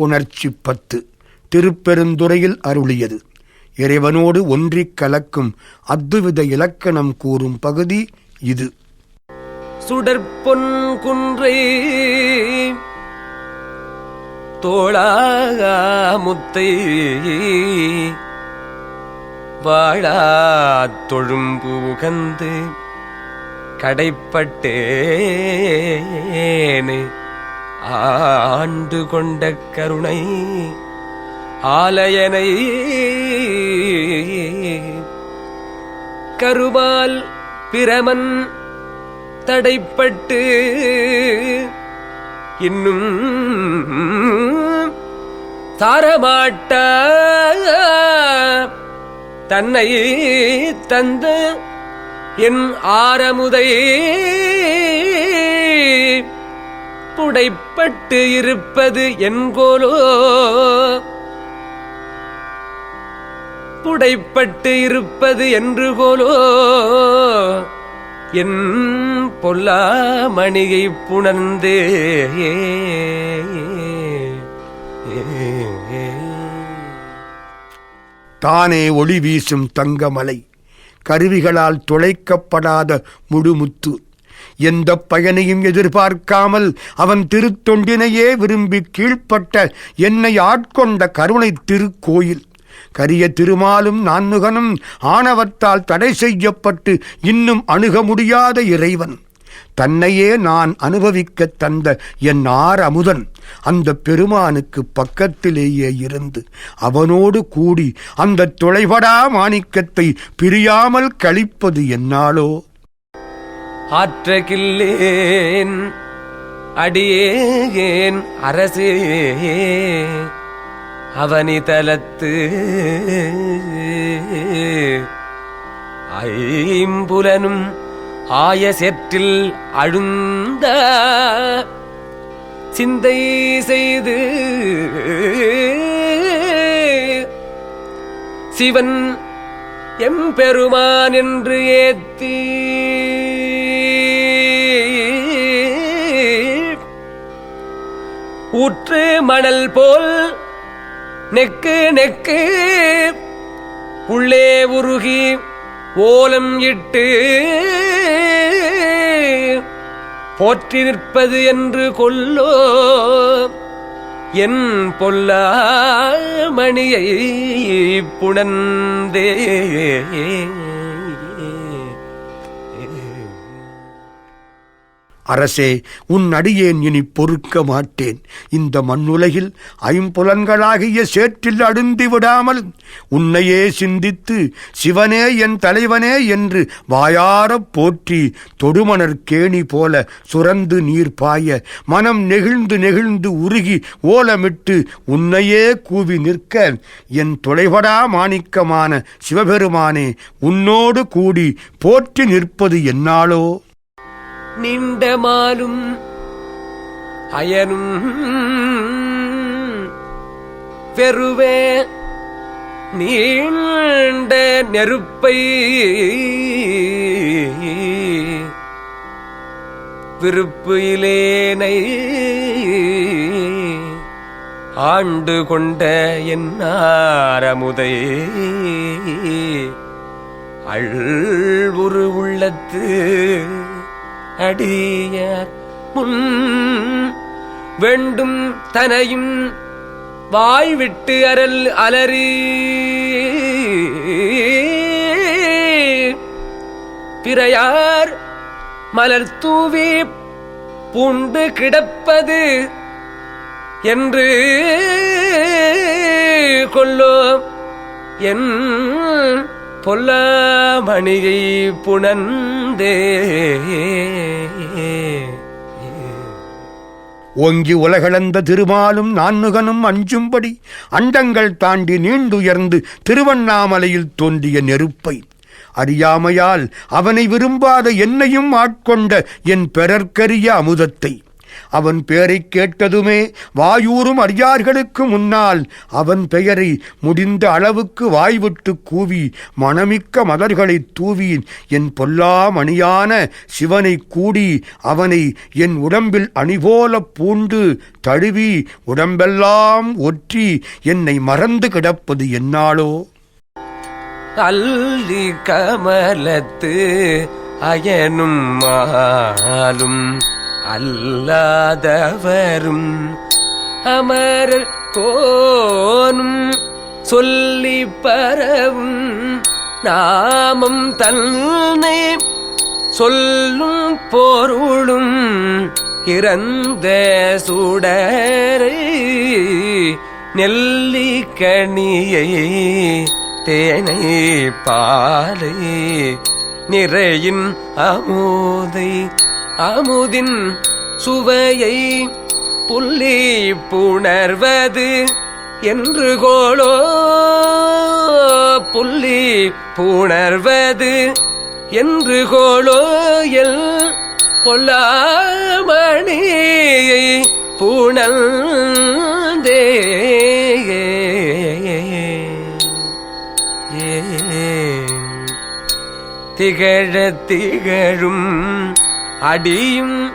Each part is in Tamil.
புணர்ச்சி பத்து திருப்பெருந்துறையில் அருளியது. இறைவனோடு ஒன்றிக் கலக்கும் அத்துவித இலக்கணம் கூறும் பகுதி இது. சுடற்பொன் குன்றை தோளாகா முத்தை வாழா தொழும்புகந்து கடைப்பட்டேனே. ஆண்டு கொண்ட கருணை ஆலயனை கருமால் பிரமன் தடைப்பட்டு இன்னும் தாரமாட்ட தன்னை தந்த என் ஆரமுதை புடைப்பட்டு இருப்பது என்கோலோ புடைப்பட்டு இருப்பது என்று கோலோ என் பொல்லாமணியை புணர்ந்து தானே ஒளி வீசும் தங்கமலை. கருவிகளால் துளைக்கப்படாத முழுமுத்து எந்த பயனையும் எதிர்பார்க்காமல் அவன் திருத்தொண்டினையே விரும்பி கீழ்ப்பட்ட என்னை ஆட்கொண்ட கருணை திருக்கோயில். கரிய திருமாலும் நான்முகனும் ஆணவத்தால் தடை செய்யப்பட்டு இன்னும் அணுக முடியாத இறைவன். தன்னையே நான் அனுபவிக்கத் தந்த என் ஆர் அமுதன் அந்த பெருமானுக்கு பக்கத்திலேயே இருந்து அவனோடு கூடி அந்த தொலைபடா மாணிக்கத்தை பிரியாமல் கழிப்பது என்னாலோ? ஆற்றகில்லேன் அடியேன் அரசே அவனி தலத்து ஐம்புலனும் ஆய சேற்றில் அழுந்த சிந்தை செய்து சிவன் எம்பெருமான் என்று ஏத்தீ ஊற்று மணல் போல் நெக்கு நெக்கு உள்ளே உருகி ஓலம் இட்டு போற்றி நிற்பது என்று கொல்லோ என் பொல்லா மணியை புணந்தே அரசே உன் அடியேன் இனி பொறுக்க மாட்டேன். இந்த மண்ணுலகில் ஐம்புலன்களாகிய சேற்றில் அடுந்தி விடாமல் உன்னையே சிந்தித்து சிவனே என் தலைவனே என்று வாயாரப் போற்றி தொடுமணர் கேணி போல சுரந்து நீர் பாய மனம் நெகிழ்ந்து நெகிழ்ந்து உருகி ஓலமிட்டு உன்னையே கூவி நிற்க என் தொலைபடா மாணிக்கமான சிவபெருமானே உன்னோடு கூடி போற்றி நிற்பது என்னாலோ? நின்ற மாலும் அயனும் பெருவே நீண்ட நெருப்பை விருப்பு இலேனை ஆண்டு கொண்ட என்னாரமுதை அழ்வுரு உள்ளத்து அடியார் முன் வேண்டும் தனையும் வாய் விட்டு அரல் அலறி. பிறையார் மலர் தூவி பூண்டு கிடப்பது என்று கொல்லோ என் பொல்லாமணியை புணந்தே ஓங்கி உலகளந்த திருமாலும் நான்முகனும் அஞ்சும்படி அண்டங்கள் தாண்டி நீண்டுயர்ந்து திருவண்ணாமலையில் தோன்றிய நெருப்பை. அறியாமையால் அவனை விரும்பாத என்னையும் ஆட்கொண்ட என் பெறற்கரிய அமுதத்தை. அவன் பெயரைக் கேட்டதுமே வாயூரும் அடியார்களுக்கு முன்னால் அவன் பெயரை முடிந்த அளவுக்கு வாய்விட்டு கூவி மணமிக்க மலர்களைத் தூவி என் பொல்லாமணியான சிவனை கூடி அவனை என் உடம்பில் அணிபோலப் பூண்டு தழுவி உடம்பெல்லாம் ஒற்றி என்னை மறந்து கிடப்பது என்னாலோ? அல்லி கமலத்து அயனும் மாலும் அல்லாதவரும் அமரர் கோனும் சொல்லி பரவும் நாமம் தன்னை சொல்லும் பொருளும் இறந்த சுடரை நெல்லிக்கணியை தேனை பாலை நிறையின் அமோதை அமுதின் சுவையை புள்ளி புணர்வது என்று கோளோ புள்ளி புணர்வது என்று கோளோ எல் பொல்லாமணியை புணர்ந்தே. திகழ திகழும் அடியும்.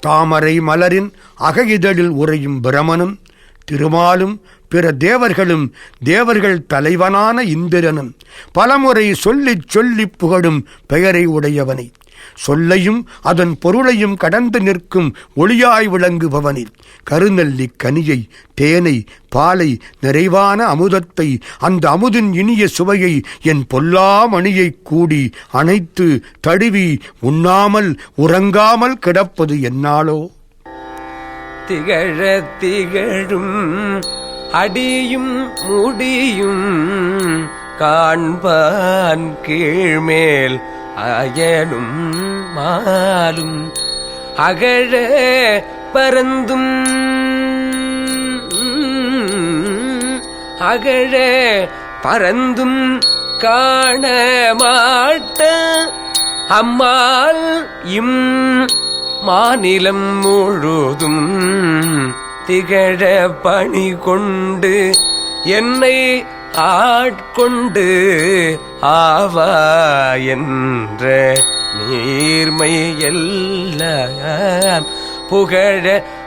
தாமரை மலரின் அகையிதழில் உறையும் பிரமனும் திருமாலும் பிற தேவர்களும் தேவர்கள் தலைவனான இந்திரனும் பலமுறை சொல்லிச் சொல்லிப் புகழும் பெயரை உடையவனை. சொல்லையும் அதன் பொருளையும் கடந்து நிற்கும் ஒளியாய் விளங்குபவனில் கருநெல்லி கனியை தேனை பாலை நிறைவான அமுதத்தை அந்த அமுதின் இனிய சுவையை என் பொல்லாமணியை கூடி அணைத்து தழுவி உண்ணாமல் உறங்காமல் கிடப்பது என்னாலோ? திகழ திகழும் அடியும் முடியும் காண்பான் கீழ்மேல் அயனும் மாலும் அகழ பரந்தும். அகழ பரந்தும் காண மாட்ட அம்மாள் இம் மாநிலம் முழுதும் திகழ பணி கொண்டு என்னை ஆட்கொண்டு ஆவா என்ற நீர்மை எல்லாம் புகழ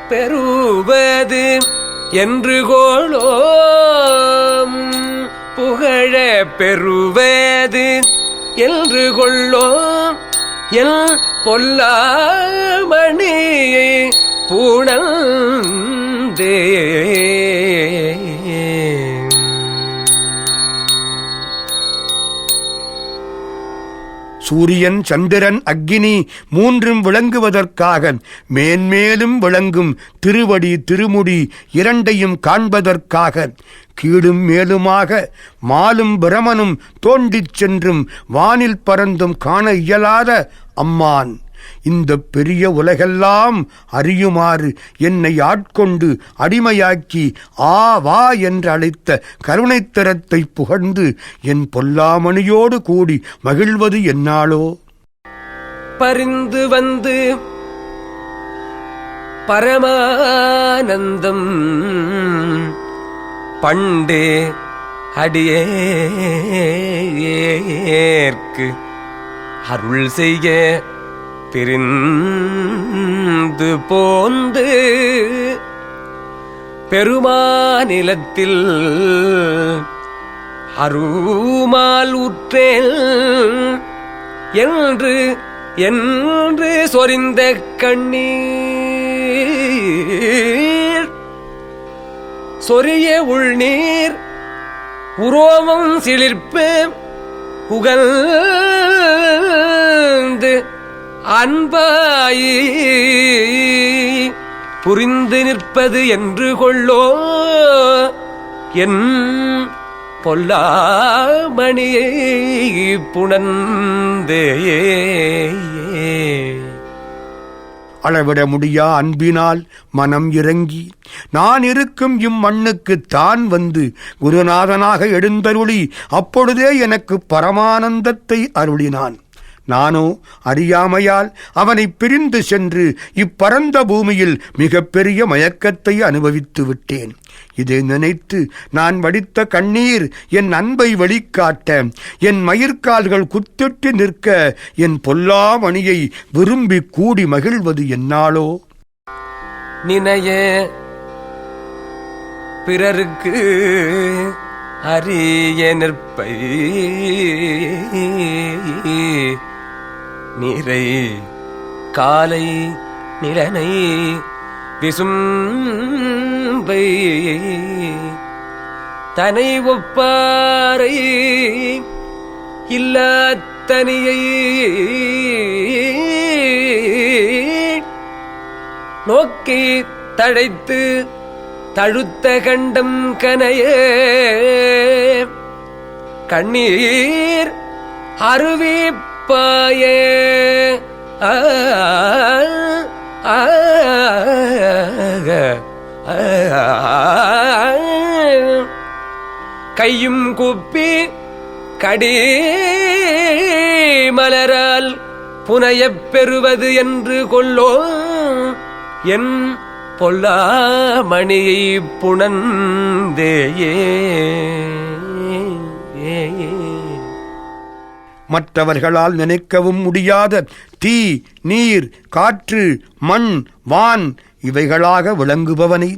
பெறுவது என்று கோளோ புகழ பெறுவது என்று கொள்ளோம் எல் பொல்லாமணியை பூணந்தே சூரியன் சந்திரன் அக்னி மூன்றும் விளங்குவதற்காக மேன்மேலும் விளங்கும் திருவடி திருமுடி இரண்டையும் காண்பதற்காக கீழும் மேலுமாக மாலும் பிரமனும் தோண்டிச் சென்றும் வானில் பறந்தும் காண இயலாத அம்மான். இந்த பெரிய உலகெல்லாம் அறியுமாறு என்னை ஆட்கொண்டு அடிமையாக்கி ஆ வா என்று அழைத்த கருணைத்தரத்தை புகழ்ந்து என் பொல்லாமணியோடு கூடி மகிழ்வது என்னாலோ? பரிந்து வந்து பரமானந்தம் பண்டு அடியேற்கு அருள் செய்ய பிரிந்து போந்து பெருமாநிலத்தில் அருமால் உற்றேன் என்று என்று சொரிந்த கண்ணீர். சொரிய உள்நீர் உரோமம் சிலிர்ப்பு உகழ்ந்து அன்பாய் புரிந்து நிற்பது என்று கொள்ளோ. என் பொல்லாமணியை புணந்தேயே அளவிட முடியா அன்பினால் மனம் இறங்கி? நான் இருக்கும் இம்மண்ணுக்கு தான் வந்து குருநாதனாக எழுந்தருளி அப்பொழுதே எனக்கு பரமானந்தத்தை அருளினான். நானோ அறியாமையால் அவனை பிரிந்து சென்று இப்பரந்த பூமியில் மிகப்பெரிய மயக்கத்தை அனுபவித்து விட்டேன். இதை நினைத்து நான் வடித்த கண்ணீர் என் அன்பை வெளிக்காட்ட என் மயிர்கால்கள் குத்திட்டு நிற்க என் பொல்லாமணியை விரும்பி கூடி மகிழ்வது என்னாலோ? நினைய பிறருக்கு அரிய நிற்பை. நீரை காலை நிலனை விசும்பை தனை ஒப்பாரை இல்லாத்தனியை நோக்கி தழைத்து தழுத்த கண்டம் கனையே. கண்ணீர் அருவி பாய. கையும் குப்பி கடி மலரால் புனையப் பெறுவது என்று கொள்ளோ என் பொல்லாமணியை புணந்தேயே மற்றவர்களால் நினைக்கவும் முடியாத தீ நீர் காற்று மண் வான் இவைகளாக விளங்குபவனை.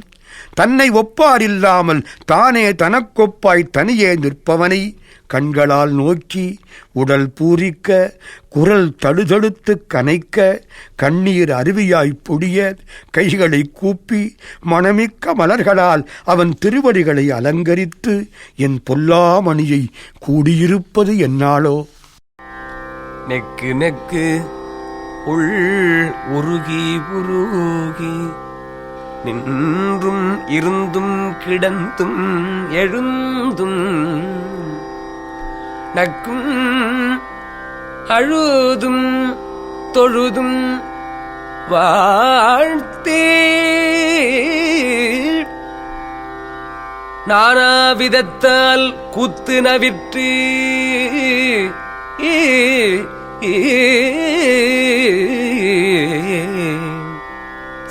தன்னை ஒப்பாரில்லாமல் தானே தனக்கொப்பாய் தனியே நிற்பவனை. கண்களால் நோக்கி உடல் பூரிக்க குரல் தழுதழுத்து கனைக்க கண்ணீர் அருவியாய் பொடிய கைகளை கூப்பி மணமிக்க மலர்களால் அவன் திருவடிகளை அலங்கரித்து என் பொல்லாமணியை கூடியிருப்பது என்னாலோ? Neck neck. உள் உருகி உருகி நின்றும் இருந்தும் கிடந்தும் எழுந்தும் நக்கும் அழுதும் தொழுதும் வாழ்த்தே நானாவிதத்தால் குத்து நவிற்று ஏ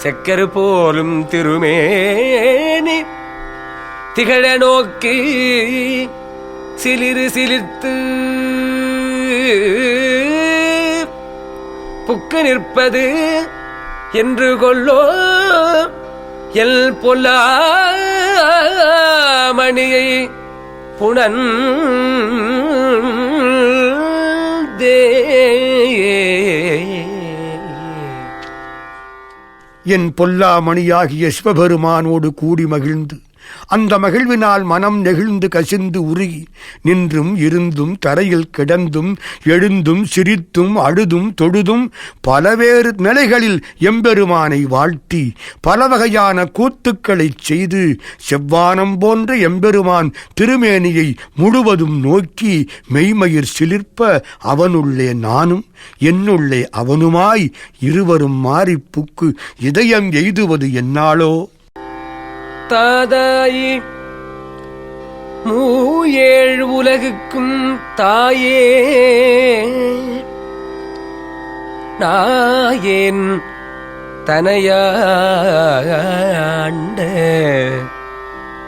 செக்கரு போலும் திருமேனி திகழ நோக்கி சிலிரு சிலிர்த்து புக்கு நிற்பது என்று கொள்ளோ எல் பொல்லாமணியை புனன் என் பொல்லாமணியாகிய சிவபெருமானோடு கூடி மகிழ்ந்து அந்த மகிழ்வினால் மனம் நெகிழ்ந்து கசிந்து உருகி நின்றும் இருந்தும் தரையில் கிடந்தும் எழுந்தும் சிரித்தும் அழுதும் தொழுதும் பலவேறு நிலைகளில் எம்பெருமானை வாழ்த்தி பல வகையான கூத்துக்களைச் செய்து செவ்வானம் போன்ற எம்பெருமான் திருமேனியை முழுவதும் நோக்கி மெய்மயிர் சிலிர்ப்ப அவனுள்ளே நானும் என்னுள்ளே அவனுமாய் இருவரும் மாறிப்புக்கு இதயம் எய்துவது என்னாலோ? தாதாயி. மூஏழு உலகுக்கும் தாயே. நாயேன் தனையாண்ட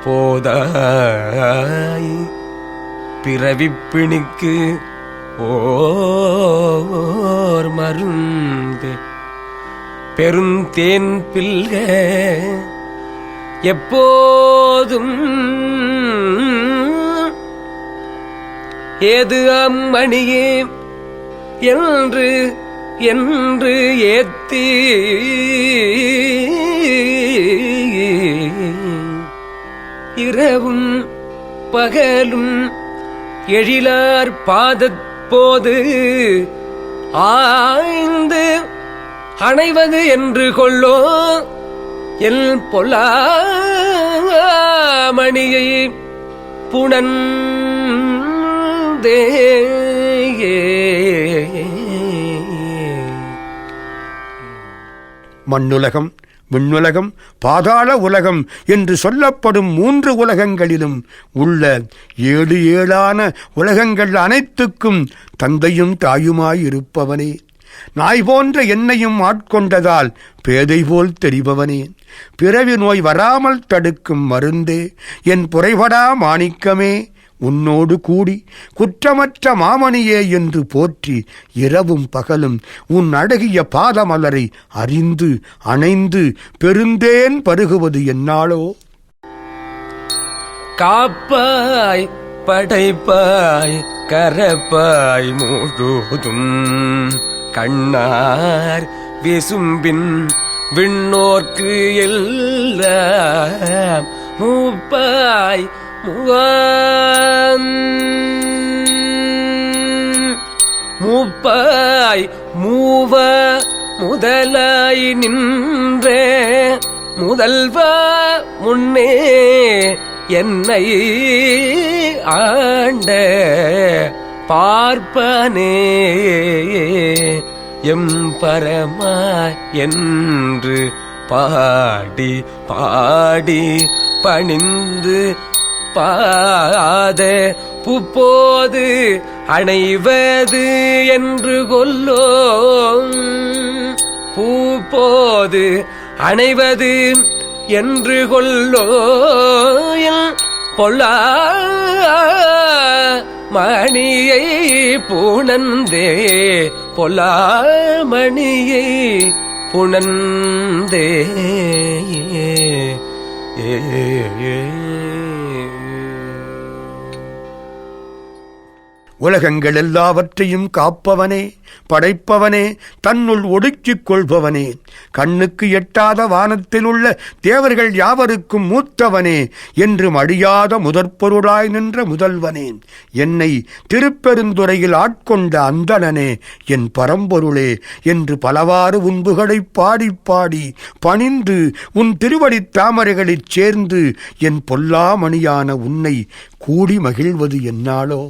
போதாய். பிறவிப்பிணிக்கு ஓர் மருந்து. பெருந்தேன் பில்க எப்போதும் ஏது அம்மணியே என்று என்று ஏத்தி இரவும் பகலும் எழிலார் பாதப்போது ஆய்ந்து அணைவது என்று கொள்ளோ எல் பொல்லாமணியை புணந்தே மண்ணுலகம் விண்ணுலகம் பாதாள உலகம் என்று சொல்லப்படும் மூன்று உலகங்களிலும் உள்ள ஏழு ஏழான உலகங்கள் அனைத்துக்கும் தந்தையும் தாயுமாயிருப்பவனே. நாய் போன்ற என்னையும் ஆட்கொண்டதால் பேதை போல் தெரிபவனேன் பிறவி நோய் வராமல் தடுக்கும் மருந்தே. என் புரைபடா மாணிக்கமே உன்னோடு கூடி குற்றமற்ற மாமணியே என்று போற்றி இரவும் பகலும் உன் அழகிய பாதமலரை அறிந்து அணைந்து பெருந்தேன் பருகுவது என்னாளோ காப்பாய் படைப்பாய் கரப்பாய் முழுதும் கண்ணார் விசும்பின் விண்ணோர்க்கு எல்ல மூப்பாய் மூப்பாய் மூவ முதலாய் நின்ற முதல்வா முன்னே என்னை ஆண்ட. பார்ப்பனே எம் பரமா என்று பாடி பாடி பணிந்து பாத புப்போது அணைவது என்று கொல்லோ பூப்போது அணைவது என்று கொல்லோ பொல்லா மணியை புணந்தே பொலாமணியை புணந்தே ஏ. உலகங்கள் எல்லாவற்றையும் காப்பவனே படைப்பவனே தன்னுள் ஒடுக்கிக் கொள்பவனே. கண்ணுக்கு எட்டாத வானத்தில் உள்ள தேவர்கள் யாவருக்கும் மூத்தவனே என்றும் அழியாத முதற்பொருளாய் நின்ற முதல்வனே. என்னை திருப்பெருந்துறையில் ஆட்கொண்ட அந்தணனே என் பரம்பொருளே என்று பலவாறு உன்புகளை பாடி பாடி பணிந்து உன் திருவடித் தாமரைகளைச் சேர்ந்து என் பொல்லாமணியான உன்னை கூடி மகிழ்வது என்னாலோ?